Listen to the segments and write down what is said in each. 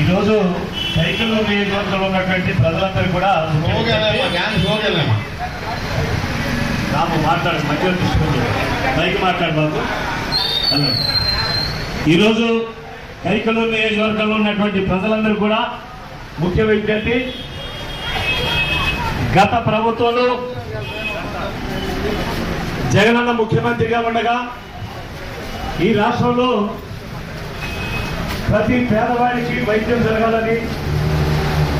ఈరోజు సైకిల్ నియోజకవర్గంలో ఉన్నటువంటి ప్రజలందరూ కూడా రాము మాట్లాడు మధ్యలో తీసుకుంటూ పైకి మాట్లాడు బాబు. హలో. ఈరోజు కైకలూరు నియోజకవర్గంలో ఉన్నటువంటి ప్రజలందరూ కూడా ముఖ్య విజ్ఞప్తి గత ప్రభుత్వంలో జగనన్న ముఖ్యమంత్రిగా ఉండగా ఈ రాష్ట్రంలో ప్రతి పేదవాడికి వైద్యం జరగాలని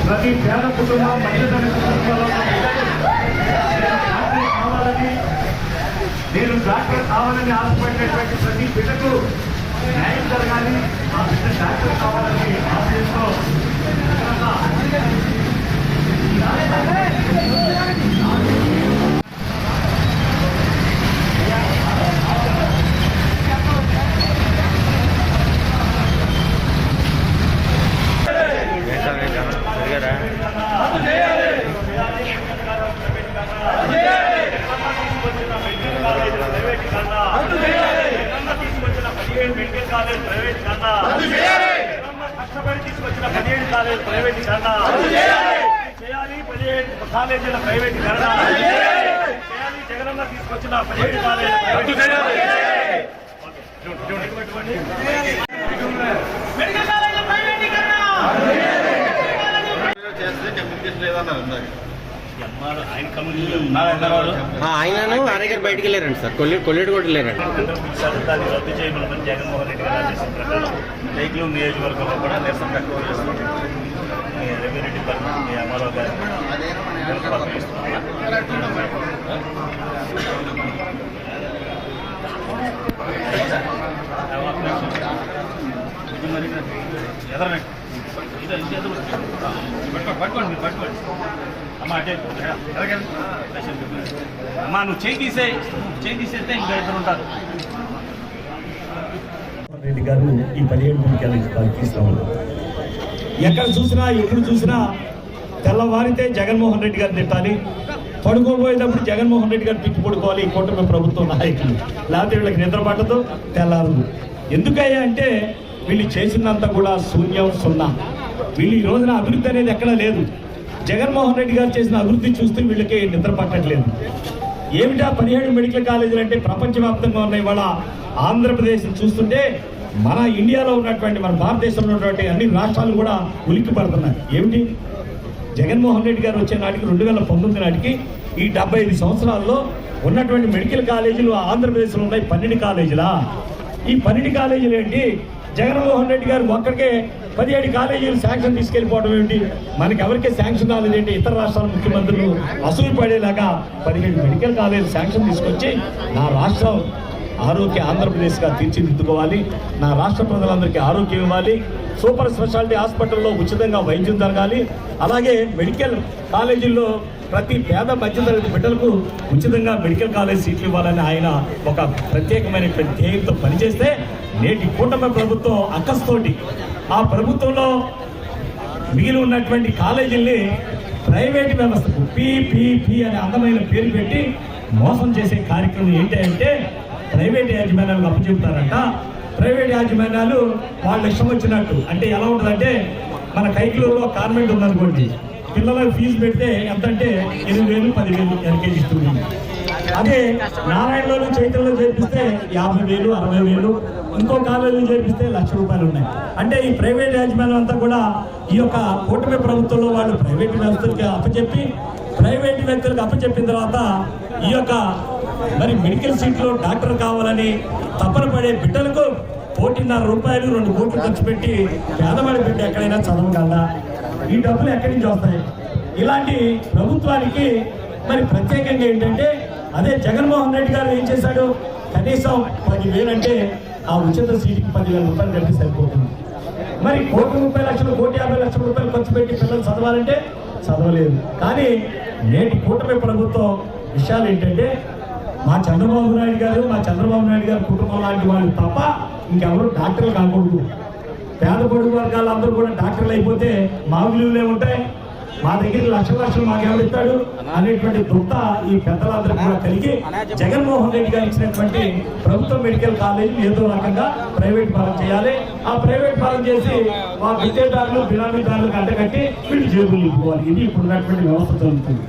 ప్రతి పేద కుటుంబం డాక్టర్ కావాలని నేను డాక్టర్ కావాలని ఆశపడినటువంటి ప్రతి బిడ్డకు న్యాయం జరగాలి ఆ బిడ్డ డాక్టర్ కావాలని ఆశయంతో కష్టపడి తీసుకొచ్చిన పదిహేడు కాలేజ్ ప్రైవేట్ కన్నా చేయాలి పదిహేడు కాలేజీల ప్రైవేట్ కన్నా చేయాలి జగనన్న తీసుకొచ్చిన పదిహేడు కాలేజీల ప్రైవేటీకరణ చేస్తే కమ్యూనికేషన్ లేదన్నారు ఆయనను ఆయన దగ్గర బయటికి వెళ్ళారండి సార్. కొల్లి కొల్లేడు కూడా వెళ్ళారండి రద్దు చేయమని జగన్మోహన్ రెడ్డి గారు ఆదేశం ప్రకారం నియోజకవర్గంలో కూడా నిరసన వ్యక్తం చేస్తున్నాం మీ రెవెన్యూ డిపార్ట్మెంట్ మీ అమరావు గారు పట్టుకోండి పట్టుకోండి అమ్మా అటే అమ్మా నువ్వు చేయి తీసే చేయి తీసేస్తే ఇంకా ఇద్దరు ఉంటారు రెడ్డి గారు ఈ పదిహేడు ముఖ్యాలు ఎక్కడ చూసినా ఎప్పుడు చూసినా తెల్లవారితే జగన్మోహన్ రెడ్డి గారు తిట్టాలి. పడుకోబోయేటప్పుడు జగన్మోహన్ రెడ్డి గారు తిట్టి పడుకోవాలి ఈ కూటమి ప్రభుత్వం నాయకులు. లేకపోతే వీళ్ళకి నిద్ర పట్టదు తెల్లారదు. ఎందుకయ్యా అంటే వీళ్ళు చేసినంత కూడా శూన్యం సున్నా. వీళ్ళు ఈ రోజున అభివృద్ధి అనేది ఎక్కడా లేదు. జగన్మోహన్ రెడ్డి గారు చేసిన అభివృద్ధి చూస్తూ వీళ్ళకి నిద్ర పట్టట్లేదు. ఏమిటా పదిహేడు మెడికల్ కాలేజీలు అంటే ప్రపంచవ్యాప్తంగా ఉన్న ఇవాళ ఆంధ్రప్రదేశ్ చూస్తుంటే మన ఇండియాలో ఉన్నటువంటి మన భారతదేశంలో ఉన్నటువంటి అన్ని రాష్ట్రాలు కూడా ఉలిక్కి పడుతున్నాయి. ఏమిటి? జగన్మోహన్ రెడ్డి గారు వచ్చే నాటికి రెండు వేల పంతొమ్మిది నాటికి ఈ డెబ్బై ఐదు సంవత్సరాల్లో ఉన్నటువంటి మెడికల్ కాలేజీలు ఆంధ్రప్రదేశ్లో ఉన్నాయి. పన్నెండు కాలేజీలా? ఈ పన్నెండు కాలేజీలు ఏంటి? జగన్మోహన్ రెడ్డి గారు ఒక్కడికే పదిహేడు కాలేజీలు శాంక్షన్ తీసుకెళ్ళిపోవడం ఏంటి మనకి ఎవరికే శాంక్షన్ రాలేదేంటి ఇతర రాష్ట్రాల ముఖ్యమంత్రులు అసలు పడేలాగా పదిహేడు మెడికల్ కాలేజీలు శాంక్షన్ తీసుకొచ్చి నా రాష్ట్రం ఆరోగ్య ఆంధ్రప్రదేశ్గా తీర్చిదిద్దుకోవాలి. నా రాష్ట్ర ప్రజలందరికీ ఆరోగ్యం ఇవ్వాలి. సూపర్ స్పెషాలిటీ హాస్పిటల్లో ఉచితంగా వైద్యం జరగాలి. అలాగే మెడికల్ కాలేజీల్లో ప్రతి పేద మధ్యతరగతి బిడ్డలకు ఉచితంగా మెడికల్ కాలేజ్ సీట్లు ఇవ్వాలని ఆయన ఒక ప్రత్యేకమైనటువంటి ధ్యేయంతో పనిచేస్తే నేటి కూటమి ప్రభుత్వం అక్కస్తోటి ఆ ప్రభుత్వంలో మిగిలి ఉన్నటువంటి కాలేజీల్ని ప్రైవేట్ వ్యవస్థకు పీపీపీ అనే అందమైన పేరు పెట్టి మోసం చేసే కార్యక్రమం ఏంటంటే ప్రైవేట్ యాజమాన్యాలకు అప్పచెబుతారంట ప్రైవేట్ యాజమాన్యాలు వాళ్ళు ఇష్టం వచ్చినట్టు. అంటే ఎలా ఉంటుందంటే మన కైకులూరులో కాన్వెంట్ ఉందనుకోండి. పిల్లలకు ఫీజు పెడితే ఎంత అంటే ఎనిమిది వేలు పదివేలు ఎల్కేజీ స్టూడెంట్ అదే నారాయణలో చైతన్యలో చేర్పిస్తే యాభై వేలు అరవై వేలు ఇంకో కాలేజీలో చేర్పిస్తే లక్ష రూపాయలు ఉన్నాయి. అంటే ఈ ప్రైవేట్ యాజమాన్యం అంతా కూడా ఈ యొక్క కూటమి ప్రభుత్వంలో వాళ్ళు ప్రైవేట్ వ్యవస్థలకి అప్పచెప్పి ప్రైవేట్ వ్యక్తులకు అప్పచెప్పిన తర్వాత ఈ యొక్క మరి మెడికల్ సీట్లో డాక్టర్ కావాలని తపన పడే బిడ్డలకు కోటిన్నర రూపాయలు రెండు కోట్లు ఖర్చు పెట్టి పేదవాడి బిడ్డ ఎక్కడైనా చదవగలరా ఈ డబ్బులు ఎక్కడి నుంచి వస్తాయి? ఇలాంటి ప్రభుత్వానికి మరి ప్రత్యేకంగా ఏంటంటే అదే జగన్మోహన్ రెడ్డి గారు ఏం చేశాడు? కనీసం పదివేలంటే ఆ ఉచిత సీటుకి పదివేల రూపాయలు కలిపి సరిపోతుంది. మరి కోటి ముప్పై లక్షలు కోటి యాభై లక్షల రూపాయలు ఖర్చు పెట్టి పిల్లలు చదవాలంటే చదవలేదు. కానీ నేటి కూటమి ప్రభుత్వం విషయాలు ఏంటంటే మా చంద్రబాబు నాయుడు గారు మా చంద్రబాబు నాయుడు గారి కుటుంబం లాంటి వాళ్ళు తప్ప ఇంకెవరు డాక్టర్లు కాకూడదు. పేద పొడుగు వర్గాలందరూ కూడా డాక్టర్లు అయిపోతే మామూలు ఉంటాయి. మా దగ్గర లక్ష లక్షలు మాకెవరిస్తాడు అనేటువంటి దుట్ట ఈ పెద్దలందరూ కూడా కలిగి జగన్మోహన్ రెడ్డి గారు ఇచ్చినటువంటి ప్రభుత్వ మెడికల్ కాలేజ్ ఏదో రకంగా ప్రైవేట్ పరం చేయాలి. ఆ ప్రైవేట్ పరం చేసి మా విద్యాదారులు బినామీదారులకు అంటగట్టి వీళ్ళు జేబులు నింపుకోవాలి ఇది ఇప్పుడు వ్యవస్థ జరుగుతుంది.